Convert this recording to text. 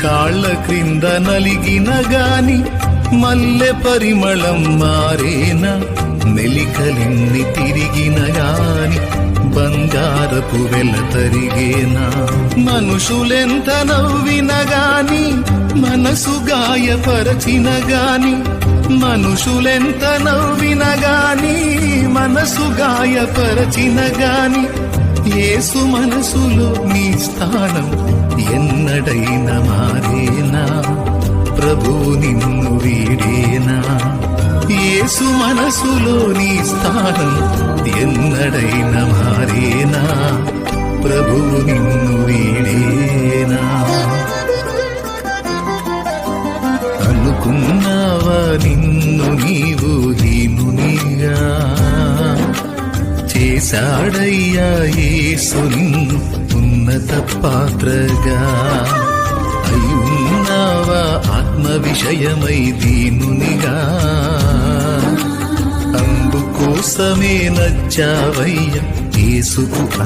కాళ్ళ క్రింద నలిగిన గాని మల్లె పరిమళం మారేనా మెలికలిన్ని తిరిగిన గాని బంగారపు వెల తరిగేనా మనుషులెంత నవ్విన గాని మనసు గాయపరచిన గాని మనుషులెంత నవ్విన గాని మనసు గాయపరచిన గాని ఏసు మనసులో నీ స్థానం ఎన్నడైనా మారేనా? ప్రభు నిన్ను వీడేనా? యేసు మనసులో నీ స్థానం ఎన్నడైన మారేనా? ప్రభు నిన్ను వీడేనా? అనుకున్నావా నిన్ను నీవు? చేశాడయ్యా యేసు ఉన్నత పాత్రగా. అయ్యున్నావా ఆత్మ విషయమై దీనునిగా. అందుకోసమే నచ్చావయ్య యేసుకు